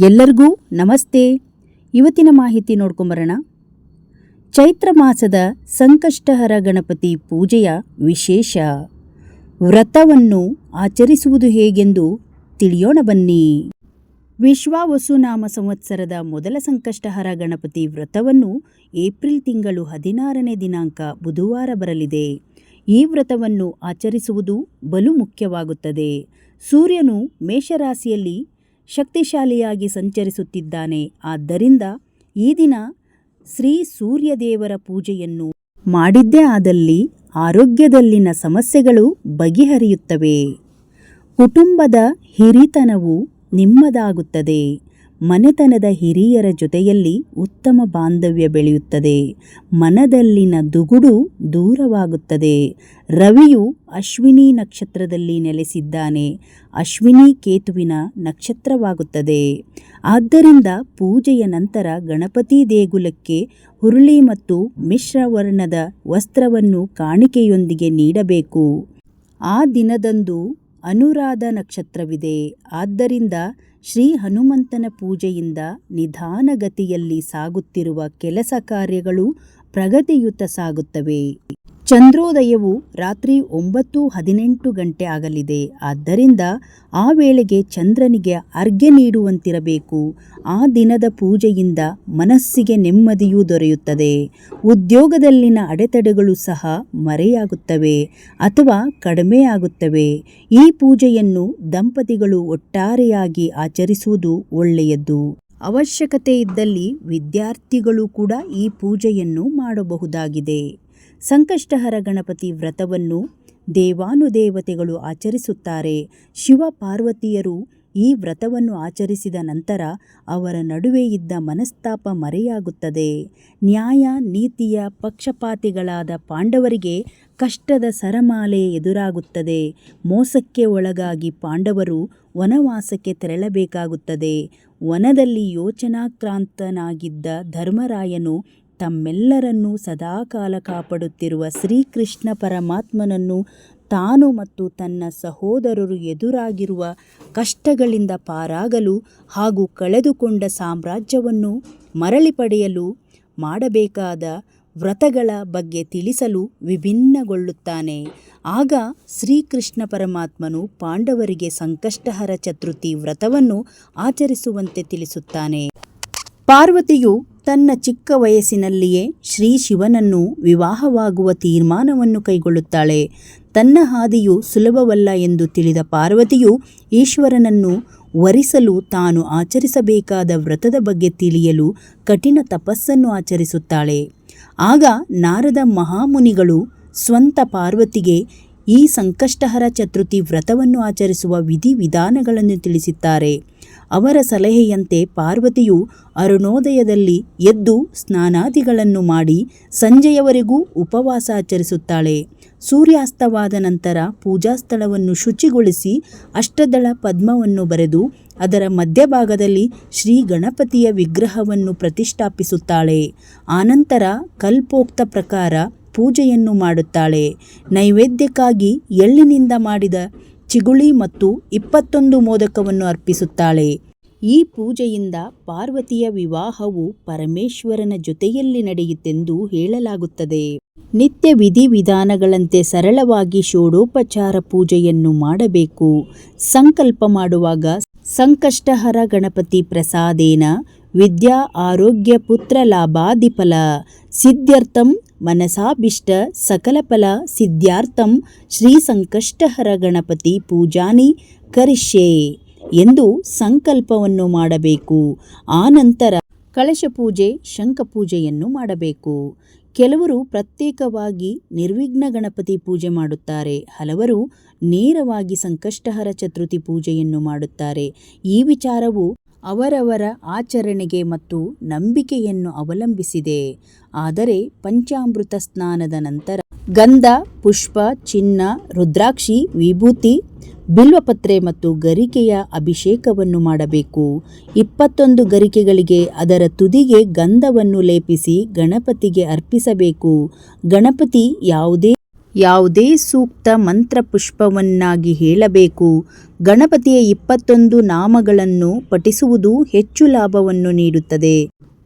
ಎಲ್ಲರಿಗೂ ನಮಸ್ತೆ. ಇವತ್ತಿನ ಮಾಹಿತಿ ನೋಡ್ಕೊಂಬರೋಣ. ಚೈತ್ರ ಮಾಸದ ಸಂಕಷ್ಟಹರ ಗಣಪತಿ ಪೂಜೆಯ ವಿಶೇಷ. ವ್ರತವನ್ನು ಆಚರಿಸುವುದು ಹೇಗೆಂದು ತಿಳಿಯೋಣ ಬನ್ನಿ. ವಿಶ್ವಾವಸುನಾಮ ಸಂವತ್ಸರದ ಮೊದಲ ಸಂಕಷ್ಟಹರ ಗಣಪತಿ ವ್ರತವನ್ನು ಏಪ್ರಿಲ್ ತಿಂಗಳು ಹದಿನಾರನೇ ದಿನಾಂಕ ಬುಧವಾರ ಬರಲಿದೆ. ಈ ವ್ರತವನ್ನು ಆಚರಿಸುವುದು ಬಲು ಮುಖ್ಯವಾಗುತ್ತದೆ. ಸೂರ್ಯನು ಮೇಷರಾಶಿಯಲ್ಲಿ ಶಕ್ತಿಶಾಲಿಯಾಗಿ ಸಂಚರಿಸುತ್ತಿದ್ದಾನೆ. ಆದ್ದರಿಂದ ಈ ದಿನ ಶ್ರೀ ಸೂರ್ಯದೇವರ ಪೂಜೆಯನ್ನು ಮಾಡಿದ್ದೇ ಆದಲ್ಲಿ ಆರೋಗ್ಯದಲ್ಲಿನ ಸಮಸ್ಯೆಗಳು ಬಗೆಹರಿಯುತ್ತವೆ. ಕುಟುಂಬದ ಹಿರಿತನವು ನಿಮ್ಮದಾಗುತ್ತದೆ. ಮನೆತನದ ಹಿರಿಯರ ಜೊತೆಯಲ್ಲಿ ಉತ್ತಮ ಬಾಂಧವ್ಯ ಬೆಳೆಯುತ್ತದೆ. ಮನದಲ್ಲಿನ ದುಗುಡು ದೂರವಾಗುತ್ತದೆ. ರವಿಯು ಅಶ್ವಿನಿ ನಕ್ಷತ್ರದಲ್ಲಿ ನೆಲೆಸಿದ್ದಾನೆ. ಅಶ್ವಿನಿ ಕೇತುವಿನ ನಕ್ಷತ್ರವಾಗುತ್ತದೆ. ಆದ್ದರಿಂದ ಪೂಜೆಯ ನಂತರ ಗಣಪತಿ ದೇಗುಲಕ್ಕೆ ಹುರುಳಿ ಮತ್ತು ಮಿಶ್ರವರ್ಣದ ವಸ್ತ್ರವನ್ನು ಕಾಣಿಕೆಯೊಂದಿಗೆ ನೀಡಬೇಕು. ಆ ದಿನದಂದು ಅನುರಾಧ ನಕ್ಷತ್ರವಿದೆ. ಆದ್ದರಿಂದ ಶ್ರೀ ಹನುಮಂತನ ಪೂಜೆಯಿಂದ ನಿಧಾನಗತಿಯಲ್ಲಿ ಸಾಗುತ್ತಿರುವ ಕೆಲಸ ಕಾರ್ಯಗಳು ಪ್ರಗತಿಯುತ ಸಾಗುತ್ತವೆ. ಚಂದ್ರೋದಯವು ರಾತ್ರಿ ಒಂಬತ್ತು ಹದಿನೆಂಟು ಗಂಟೆ ಆಗಲಿದೆ. ಆದ್ದರಿಂದ ಆ ವೇಳೆಗೆ ಚಂದ್ರನಿಗೆ ಅರ್ಘ್ಯ ನೀಡುವಂತಿರಬೇಕು. ಆ ದಿನದ ಪೂಜೆಯಿಂದ ಮನಸ್ಸಿಗೆ ನೆಮ್ಮದಿಯೂ ದೊರೆಯುತ್ತದೆ. ಉದ್ಯೋಗದಲ್ಲಿನ ಅಡೆತಡೆಗಳು ಸಹ ಮರೆಯಾಗುತ್ತವೆ ಅಥವಾ ಕಡಿಮೆಯಾಗುತ್ತವೆ ಈ ಪೂಜೆಯನ್ನು ದಂಪತಿಗಳು ಒಟ್ಟಾರೆಯಾಗಿ ಆಚರಿಸುವುದು ಒಳ್ಳೆಯದು. ಅವಶ್ಯಕತೆ ಇದ್ದಲ್ಲಿ ವಿದ್ಯಾರ್ಥಿಗಳು ಕೂಡ ಈ ಪೂಜೆಯನ್ನು ಮಾಡಬಹುದಾಗಿದೆ. ಸಂಕಷ್ಟಹರ ಗಣಪತಿ ವ್ರತವನ್ನು ದೇವಾನುದೇವತೆಗಳು ಆಚರಿಸುತ್ತಾರೆ. ಶಿವ ಪಾರ್ವತಿಯರು ಈ ವ್ರತವನ್ನು ಆಚರಿಸಿದ ನಂತರ ಅವರ ನಡುವೆ ಇದ್ದ ಮನಸ್ತಾಪ ಮರೆಯಾಗುತ್ತದೆ. ನ್ಯಾಯ, ನೀತಿಯ ಪಕ್ಷಪಾತಿಗಳಾದ ಪಾಂಡವರಿಗೆ ಕಷ್ಟದ ಸರಮಾಲೆ ಎದುರಾಗುತ್ತದೆ. ಮೋಸಕ್ಕೆ ಒಳಗಾಗಿ ಪಾಂಡವರು ವನವಾಸಕ್ಕೆ ತೆರಳಬೇಕಾಗುತ್ತದೆ. ವನದಲ್ಲಿ ಯೋಚನಾಕ್ರಾಂತನಾಗಿದ್ದ ಧರ್ಮರಾಯನು ತಮ್ಮೆಲ್ಲರನ್ನೂ ಸದಾಕಾಲ ಕಾಪಾಡುತ್ತಿರುವ ಶ್ರೀಕೃಷ್ಣ ಪರಮಾತ್ಮನನ್ನು ತಾನು ಮತ್ತು ತನ್ನ ಸಹೋದರರು ಎದುರಾಗಿರುವ ಕಷ್ಟಗಳಿಂದ ಪಾರಾಗಲು ಹಾಗೂ ಕಳೆದುಕೊಂಡ ಸಾಮ್ರಾಜ್ಯವನ್ನು ಮರಳಿ ಪಡೆಯಲು ಮಾಡಬೇಕಾದ ವ್ರತಗಳ ಬಗ್ಗೆ ತಿಳಿಸಲು ವಿಭಿನ್ನಗೊಳ್ಳುತ್ತಾನೆ. ಆಗ ಶ್ರೀಕೃಷ್ಣ ಪರಮಾತ್ಮನು ಪಾಂಡವರಿಗೆ ಸಂಕಷ್ಟಹರ ಚತುರ್ಥಿ ವ್ರತವನ್ನು ಆಚರಿಸುವಂತೆ ತಿಳಿಸುತ್ತಾನೆ. ಪಾರ್ವತಿಯು ತನ್ನ ಚಿಕ್ಕ ವಯಸ್ಸಿನಲ್ಲಿಯೇ ಶ್ರೀ ಶಿವನನ್ನು ವಿವಾಹವಾಗುವ ತೀರ್ಮಾನವನ್ನು ಕೈಗೊಳ್ಳುತ್ತಾಳೆ. ತನ್ನ ಹಾದಿಯು ಸುಲಭವಲ್ಲ ಎಂದು ತಿಳಿದ ಪಾರ್ವತಿಯು ಈಶ್ವರನನ್ನು ವರಿಸಲು ತಾನು ಆಚರಿಸಬೇಕಾದ ವ್ರತದ ಬಗ್ಗೆ ತಿಳಿಯಲು ಕಠಿಣ ತಪಸ್ಸನ್ನು ಆಚರಿಸುತ್ತಾಳೆ. ಆಗ ನಾರದ ಮಹಾಮುನಿಗಳು ಸ್ವಂತ ಪಾರ್ವತಿಗೆ ಈ ಸಂಕಷ್ಟಹರ ಚತುರ್ಥಿ ವ್ರತವನ್ನು ಆಚರಿಸುವ ವಿಧಿವಿಧಾನಗಳನ್ನು ತಿಳಿಸಿದ್ದಾರೆ. ಅವರ ಸಲಹೆಯಂತೆ ಪಾರ್ವತಿಯು ಅರುಣೋದಯದಲ್ಲಿ ಎದ್ದು ಸ್ನಾನಾದಿಗಳನ್ನು ಮಾಡಿ ಸಂಜೆಯವರೆಗೂ ಉಪವಾಸ ಆಚರಿಸುತ್ತಾಳೆ. ಸೂರ್ಯಾಸ್ತವಾದ ನಂತರ ಪೂಜಾ ಸ್ಥಳವನ್ನು ಶುಚಿಗೊಳಿಸಿ ಅಷ್ಟದಳ ಪದ್ಮವನ್ನು ಬರೆದು ಅದರ ಮಧ್ಯಭಾಗದಲ್ಲಿ ಶ್ರೀ ಗಣಪತಿಯ ವಿಗ್ರಹವನ್ನು ಪ್ರತಿಷ್ಠಾಪಿಸುತ್ತಾಳೆ. ಆನಂತರ ಕಲ್ಪೋಕ್ತ ಪ್ರಕಾರ ಪೂಜೆಯನ್ನು ಮಾಡುತ್ತಾಳೆ. ನೈವೇದ್ಯಕ್ಕಾಗಿ ಎಳ್ಳಿನಿಂದ ಮಾಡಿದ ಚಿಗುಳಿ ಮತ್ತು ಇಪ್ಪತ್ತೊಂದು ಮೋದಕವನ್ನು ಅರ್ಪಿಸುತ್ತಾಳೆ. ಈ ಪೂಜೆಯಿಂದ ಪಾರ್ವತಿಯ ವಿವಾಹವು ಪರಮೇಶ್ವರನ ಜೊತೆಯಲ್ಲಿ ನಡೆಯಿತೆಂದು ಹೇಳಲಾಗುತ್ತದೆ. ನಿತ್ಯ ವಿಧಿವಿಧಾನಗಳಂತೆ ಸರಳವಾಗಿ ಷೋಡೋಪಚಾರ ಪೂಜೆಯನ್ನು ಮಾಡಬೇಕು. ಸಂಕಲ್ಪ ಮಾಡುವಾಗ ಸಂಕಷ್ಟಹರ ಗಣಪತಿ ಪ್ರಸಾದೇನ ವಿದ್ಯಾ ಆರೋಗ್ಯ ಪುತ್ರ ಲಾಭಾದಿಫಲ ಸಿದ್ಧ್ಯರ್ಥಂ ಮನಸಾಭಿಷ್ಟ ಸಕಲಫಲ ಸಿದ್ಧಾರ್ಥಂ ಶ್ರೀ ಸಂಕಷ್ಟಹರ ಗಣಪತಿ ಪೂಜಾನಿ ಕರಿಷ್ಯೆ ಎಂದು ಸಂಕಲ್ಪವನ್ನು ಮಾಡಬೇಕು. ಆ ನಂತರ ಕಳಶ ಪೂಜೆ, ಶಂಖ ಪೂಜೆಯನ್ನು ಮಾಡಬೇಕು. ಕೆಲವರು ಪ್ರತ್ಯೇಕವಾಗಿ ನಿರ್ವಿಘ್ನ ಗಣಪತಿ ಪೂಜೆ ಮಾಡುತ್ತಾರೆ. ಹಲವರು ನೇರವಾಗಿ ಸಂಕಷ್ಟಹರ ಚತುರ್ಥಿ ಪೂಜೆಯನ್ನು ಮಾಡುತ್ತಾರೆ. ಈ ವಿಚಾರವು ಅವರವರ ಆಚರಣೆಗೆ ಮತ್ತು ನಂಬಿಕೆಯನ್ನು ಅವಲಂಬಿಸಿದೆ. ಆದರೆ ಪಂಚಾಮೃತ ಸ್ನಾನದ ನಂತರ ಗಂಧ, ಪುಷ್ಪ, ಚಿನ್ನ, ರುದ್ರಾಕ್ಷಿ, ವಿಭೂತಿ, ಬಿಲ್ವಪತ್ರೆ ಮತ್ತು ಗರಿಕೆಯ ಅಭಿಷೇಕವನ್ನು ಮಾಡಬೇಕು. ಇಪ್ಪತ್ತೊಂದು ಗರಿಕೆಗಳಿಗೆ ಅದರ ತುದಿಗೆ ಗಂಧವನ್ನು ಲೇಪಿಸಿ ಗಣಪತಿಗೆ ಅರ್ಪಿಸಬೇಕು. ಗಣಪತಿ ಯಾವುದೇ ಯಾವುದೇ ಸೂಕ್ತ ಮಂತ್ರ ಪುಷ್ಪವನ್ನಾಗಿ ಹೇಳಬೇಕು. ಗಣಪತಿಯ ಇಪ್ಪತ್ತೊಂದು ನಾಮಗಳನ್ನು ಪಠಿಸುವುದು ಹೆಚ್ಚು ಲಾಭವನ್ನು ನೀಡುತ್ತದೆ.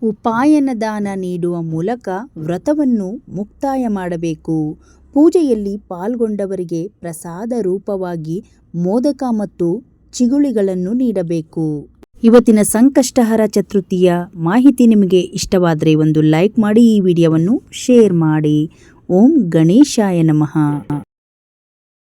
ಉಪಾಯನದಾನ ನೀಡುವ ಮೂಲಕ ವ್ರತವನ್ನು ಮುಕ್ತಾಯ ಮಾಡಬೇಕು. ಪೂಜೆಯಲ್ಲಿ ಪಾಲ್ಗೊಂಡವರಿಗೆ ಪ್ರಸಾದ ರೂಪವಾಗಿ ಮೋದಕ ಮತ್ತು ಚಿಗುಳಿಗಳನ್ನು ನೀಡಬೇಕು. ಇವತ್ತಿನ ಸಂಕಷ್ಟಹರ ಚತುರ್ಥಿಯ ಮಾಹಿತಿ ನಿಮಗೆ ಇಷ್ಟವಾದರೆ ಒಂದು ಲೈಕ್ ಮಾಡಿ, ಈ ವಿಡಿಯೋವನ್ನು ಶೇರ್ ಮಾಡಿ. ஓம் கணேஷாய நமகா